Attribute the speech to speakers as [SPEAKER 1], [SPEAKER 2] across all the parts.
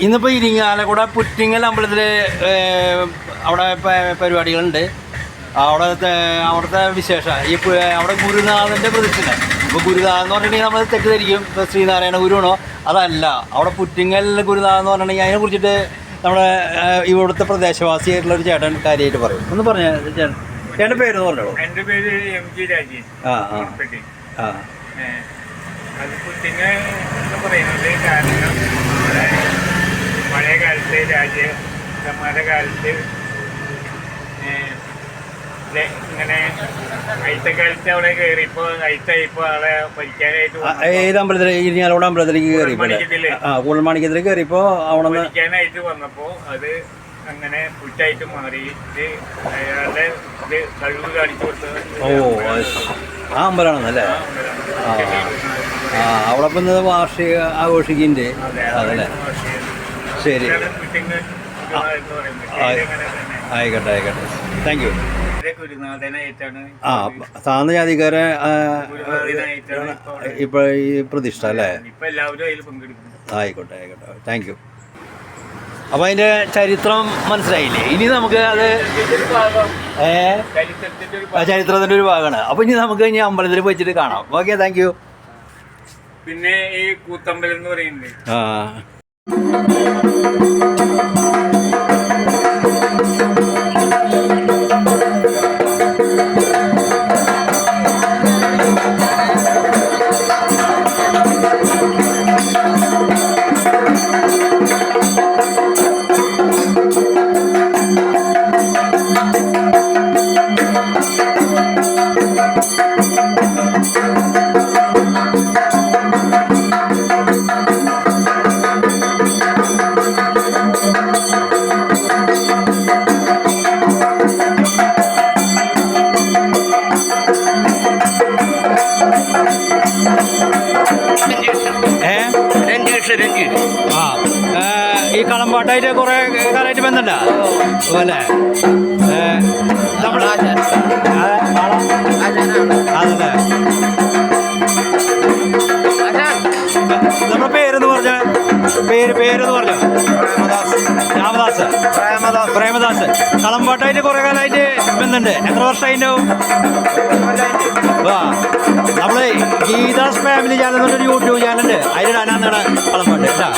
[SPEAKER 1] ഇന്നിപ്പോൾ ഇരിങ്ങാലക്കുട പുറ്റിങ്ങൽ അമ്പലത്തിൽ അവിടെ പരിപാടികളുണ്ട്. അവിടുത്തെ അവിടുത്തെ വിശേഷം. ഈ അവിടെ ഗുരുനാഥന്റെ പ്രതിഷ്ഠ ഇപ്പോൾ ഗുരുനാഥൻ എന്ന് പറഞ്ഞിട്ടുണ്ടെങ്കിൽ നമ്മൾ തെറ്റിദ്ധരിക്കും ഇപ്പോൾ ശ്രീനാരായണ ഗുരുവാണോ? അതല്ല. അവിടെ പുറ്റിങ്ങൽ ഗുരുനാഥൻ എന്ന് പറഞ്ഞിട്ടുണ്ടെങ്കിൽ അതിനെ കുറിച്ചിട്ട് നമ്മുടെ ഇവിടുത്തെ പ്രദേശവാസിയായിട്ടുള്ള ഒരു ചേട്ടൻ കാര്യമായിട്ട് പറയും. ഒന്ന് പറഞ്ഞ ചേട്ടൻ. പേര് എന്ന് പറഞ്ഞോളൂ.
[SPEAKER 2] എന്റെ പേര് എം ജി രാജീവ്
[SPEAKER 1] ആ ആ. ആ.
[SPEAKER 2] അത് പുറ്റിങ്ങൽ എന്ന് പറയുന്നത് കാരണം പഴയ കാലത്ത് മഴകാലത്ത് കാലത്ത് ഇങ്ങനെ അയിത്തക്കാലത്ത് അവിടെ കയറിയപ്പോ അയിത്തായിപ്പോ ആളെ ഭരിക്കാനായിട്ട്
[SPEAKER 1] ഏത് അമ്പലത്തിൽ ഇരിങ്ങാലക്കുട അമ്പലത്തിലേക്ക്
[SPEAKER 2] കയറി.
[SPEAKER 1] ആ കയറിയപ്പോൾ അവിടെ
[SPEAKER 2] ഭരിക്കാനായിട്ട് വന്നപ്പോൾ അത് അങ്ങനെ പുറ്റായിട്ട് മാറിയിട്ട് ഇത് അയാളുടെ ഇത് കഴിവ് കാണിച്ചു കൊടുത്തത്
[SPEAKER 1] ഓ. ആ അമ്പലമാണെന്നല്ലേ ആ ആ അവിടെ ഇപ്പം വാർഷിക ആഘോഷിക്കുന്നുണ്ട്. അതല്ലേ ശരി. ആയിക്കോട്ടെ ആയിക്കോട്ടെ. താങ്ക് യു ആ താന്ന ജാതിക്കാരെ
[SPEAKER 2] ഇപ്പൊ
[SPEAKER 1] ഈ പ്രതിഷ്ഠ അല്ലേ? ആയിക്കോട്ടെ ആയിക്കോട്ടെ. താങ്ക് യു അപ്പൊ അതിന്റെ ചരിത്രം മനസ്സിലായില്ലേ? ഇനി നമുക്ക് അത് ഏ?
[SPEAKER 2] ചരിത്രത്തിന്റെ ഒരു
[SPEAKER 1] ഭാഗമാണ്. അപ്പൊ ഇനി നമുക്ക് ഇനി അമ്പലത്തിൽ പോയിട്ട് കാണാം. ഓക്കെ താങ്ക് യു
[SPEAKER 2] പിന്നെ ഈ കൂത്തമ്പലം എന്ന് പറയുന്നത്
[SPEAKER 1] ആ. Thank you. ഏ?
[SPEAKER 2] രഞ്ജീഷ് രഞ്ജീഷ്
[SPEAKER 1] ആ ഈ കളമ്പാട്ടായിട്ട് കുറേ കാലമായിട്ട് ബന്ധമുണ്ട അല്ലേ? അതല്ലേ? നമ്മുടെ പേരെന്ന് പറഞ്ഞ പേര് പേരെന്ന് പറഞ്ഞോ? രാമദാസ്. പ്രേമദാസ്. പ്രേമദാസ്. കളമ്പാട്ടായിട്ട് കുറേ കാലമായിട്ട് ബന്ധമുണ്ട്. എത്ര വർഷമായിട്ടുണ്ടാവും ആ. ഗീതാസ് ഫാമിലി ചാനൽ എന്നൊരു യൂട്യൂബ് ചാനലുണ്ട് അതിലിടാനാണ് കളമ്പാട്ട് കേട്ടാ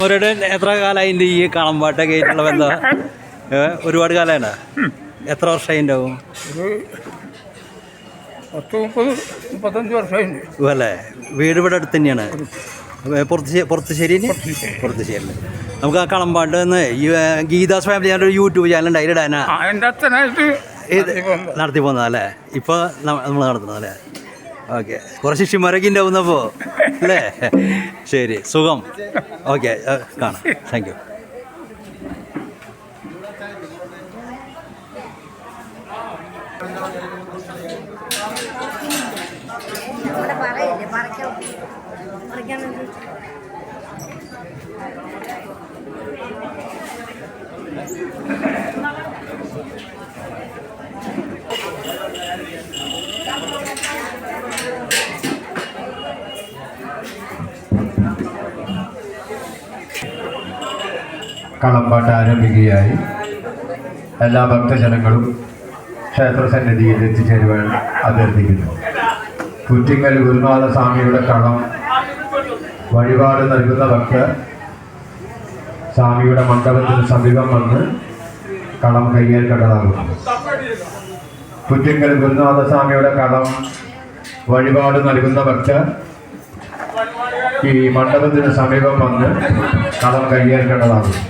[SPEAKER 1] അവരുടെ എത്ര കാലമായിട്ട് ഈ കളമ്പാട്ടൊക്കെ ആയിട്ടുള്ള ബന്ധം? ഒരുപാട് കാലമാണ് എത്ര വർഷമായി ഉണ്ടാവും
[SPEAKER 2] ഒരു പത്ത് മുപ്പത് മുപ്പത്തഞ്ച് വർഷമായിട്ടുണ്ട്
[SPEAKER 1] അല്ലേ വീട് ഇവിടെ അടുത്ത്. തന്നെയാണ് പുറത്ത് പുറത്തുശ്ശേരി പുറത്തുശ്ശേരി നമുക്ക് ആ കളമ്പാട്ട് എന്ന് ഗീതാസ് ഫാമിലി ഞാനൊരു യൂട്യൂബ് ചാനൽ ഉണ്ട് അതിലിടാനാ
[SPEAKER 2] എന്റെ അച്ഛനായിട്ട്
[SPEAKER 1] നടത്തി പോകുന്നതല്ലേ? ഇപ്പോൾ നമ്മൾ നടത്തുന്നത് അല്ലേ? ഓക്കെ. കുറേ ശിഷ്യന്മാരൊക്കെ വന്നപ്പോ അല്ലേ? ശരി സുഖം. ഓക്കെ കാണാം. താങ്ക് യു
[SPEAKER 3] പറയില്ലേ? പറിക്കാം പറിക്കാൻ
[SPEAKER 4] കളമ്പാട്ട് ആരംഭിക്കുകയായി. എല്ലാ ഭക്തജനങ്ങളും ക്ഷേത്രസന്നിധിയിൽ എത്തിച്ചേരുവാൻ അഭ്യർത്ഥിക്കുന്നു. കുറ്റിങ്ങൽ ഗുരുനാഥ സ്വാമിയുടെ കളം വഴിപാട് നൽകുന്ന ഭക്തർ സ്വാമിയുടെ മണ്ഡപത്തിന് സമീപം വന്ന് കളം കയ്യേൽക്കേണ്ടതാകുന്നു കുറ്റിങ്ങൽ ഗുരുനാഥ സ്വാമിയുടെ കളം വഴിപാട് നൽകുന്ന ഭക്തർ ഈ മണ്ഡപത്തിന് സമീപം വന്ന് കളം കയ്യേൽക്കേണ്ടതാകുന്നു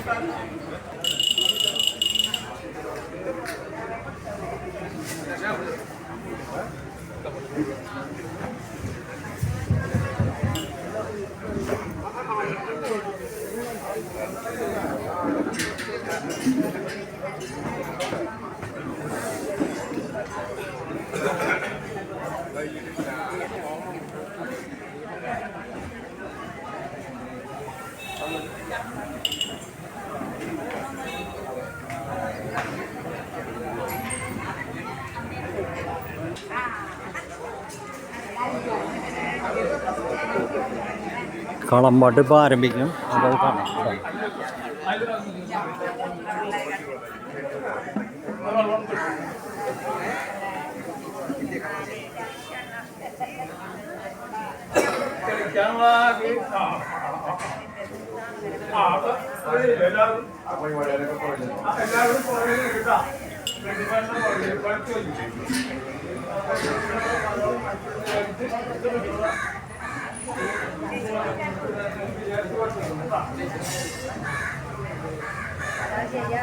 [SPEAKER 3] കളമ്പാട്ട് ഇപ്പോൾ ആരംഭിക്കും. അപ്പോൾ കാണാം. ക്യാമറ ആ ശരിയാ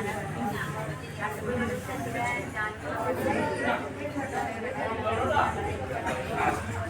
[SPEAKER 3] Thank you.